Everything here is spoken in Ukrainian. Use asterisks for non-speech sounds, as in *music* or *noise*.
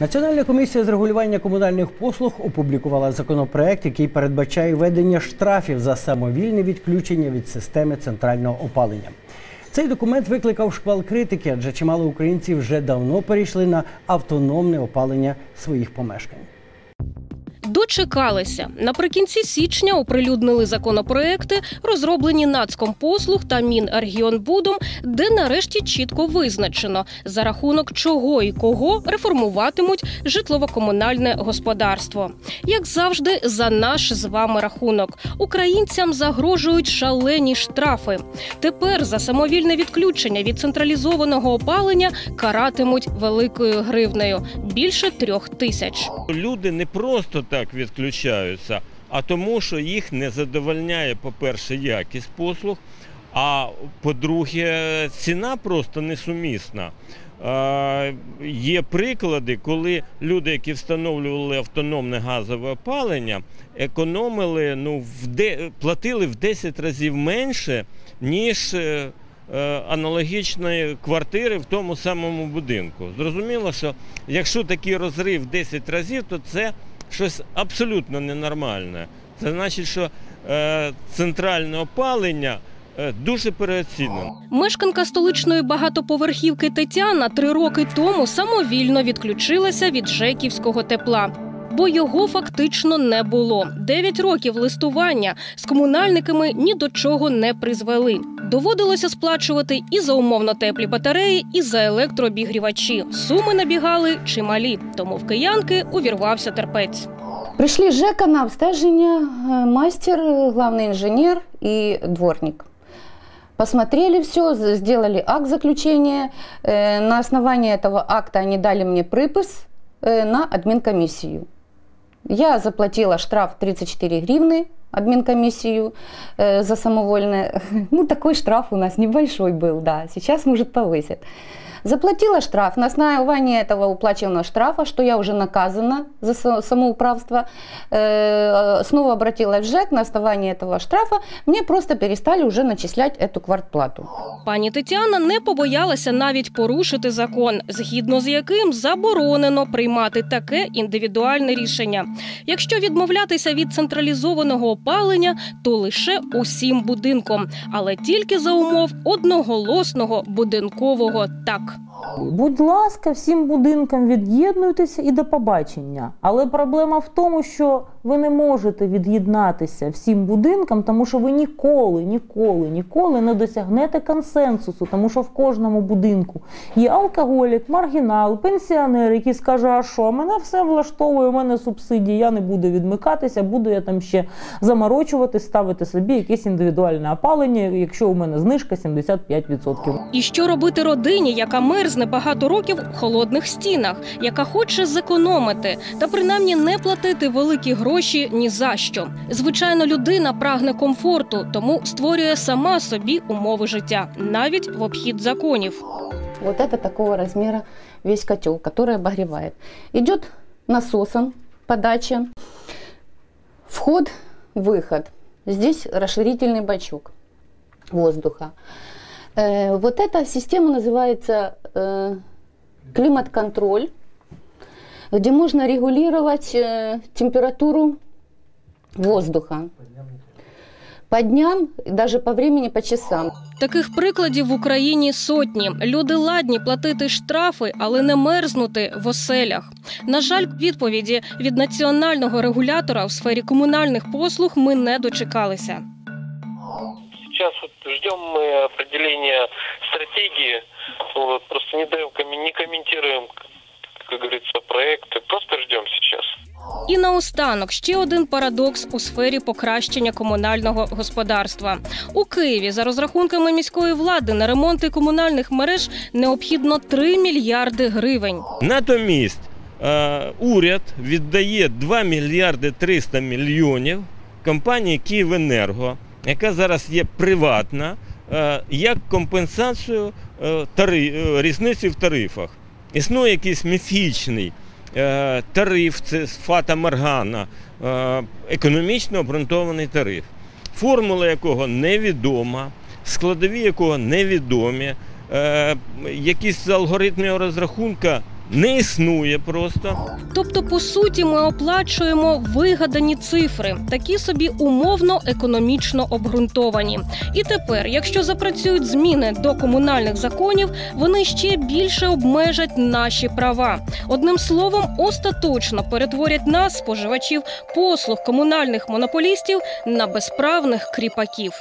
Національна комісія з регулювання комунальних послуг опублікувала законопроект, який передбачає введення штрафів за самовільне відключення від системи центрального опалення. Цей документ викликав шквал критики, адже чимало українців вже давно перейшли на автономне опалення своїх помешкань. Дочекалися наприкінці січня. Оприлюднили законопроекти, розроблені Нацкомпослуг та Мінрегіонбудом, де нарешті чітко визначено за рахунок чого і кого реформуватимуть житлово-комунальне господарство. Як завжди, за наш з вами рахунок українцям загрожують шалені штрафи. Тепер за самовільне відключення від централізованого опалення каратимуть великою гривнею більше трьох тисяч. Люди не просто так відключаються, а тому, що їх не задовольняє, по-перше, якість послуг, а по-друге, ціна просто несумісна. Є приклади, коли люди, які встановлювали автономне газове опалення, економили, ну, в де, платили в 10 разів менше, ніж е, е, аналогічної квартири в тому самому будинку. Зрозуміло, що якщо такий розрив 10 разів, то це щось абсолютно ненормальне. Це значить, що е, центральне опалення е, дуже переоцінено. Мешканка столичної багатоповерхівки Тетяна три роки тому самовільно відключилася від жеківського тепла Бо його фактично не було. Дев'ять років листування з комунальниками ні до чого не призвели. Доводилося сплачувати і за умовно теплі батареї, і за електрообігрівачі. Суми набігали чималі, тому в киянки увірвався терпець. Пришли с ЖЭКа на обстежение э, мастер, э, главный инженер и дворник. Посмотрели все, сделали акт заключения. Э, На основании этого акта они дали мне припис э, на админкомиссию. Я заплатила штраф 34 гривны админкомиссию э, за самовольное. *laughs* Ну, такой штраф у нас небольшой был, да. Сейчас, может, повысят. Заплатила штраф. На основании этого уплаченного штрафа, что я уже наказана за са- самоуправство, э, снова обратилась в ЖЭК. На основании этого штрафа мне просто перестали уже начислять эту квартплату. Пані Тетяна не побоялася навіть порушити закон, згідно з яким заборонено приймати таке індивідуальне рішення. Якщо відмовлятися від централізованого опалення, то лише усім будинком, але тільки за умов одноголосного будинкового так. Будь ласка, всім будинкам від'єднуйтеся і до побачення. Але проблема в тому, що ви не можете від'єднатися всім будинкам, тому що ви ніколи, ніколи, ніколи не досягнете консенсусу, тому що в кожному будинку є алкоголік, маргінал, пенсіонер, який скаже, а що, мене все влаштовує, у мене субсидії, я не буду відмикатися, буду я там ще заморочувати, ставити собі якесь індивідуальне опалення, якщо у мене знижка 75%. І що робити родині, яка мерзне багато років в холодних стінах, яка хоче зекономити та принаймні не платити великі гроші ні за що. Звичайно, людина прагне комфорту, тому створює сама собі умови життя, навіть в обхід законів. Вот это такого размера весь котел, который обогревает. Идет насосом подача, вход, выход. Здесь расширительный бачок воздуха. Э, вот эта система называется э, климат-контроль, где можно регулировать э, температуру воздуха по дням, и даже по времени, по часам. Таких прикладів в Україні сотні. Люди ладні платити штрафи, але не мерзнути в оселях. На жаль, відповіді від національного регулятора в сфері комунальних послуг ми не дочекалися. Сейчас вот ждем мы определения стратегии. Вот, просто не даем, не комментируем, как, как говорится, проекты. Просто ждем сейчас. І наостанок ще один парадокс у сфері покращення комунального господарства. У Києві за розрахунками міської влади на ремонти комунальних мереж необхідно 3 мільярди гривень. Натомість е, уряд віддає 2 мільярди 300 мільйонів компанії Київенерго, яка зараз є приватна, е, як компенсацію е, тари, е, різниці в тарифах. Існує якийсь міфічний тариф, це фата Моргана, е, економічно обґрунтований тариф, формула якого невідома, складові якого невідомі, якісь алгоритми розрахунка не існує просто. Тобто, по суті, ми оплачуємо вигадані цифри, такі собі умовно економічно обґрунтовані. І тепер, якщо запрацюють зміни до комунальних законів, вони ще більше обмежать наші права. Одним словом, остаточно перетворять нас, споживачів послуг комунальних монополістів, на безправних кріпаків.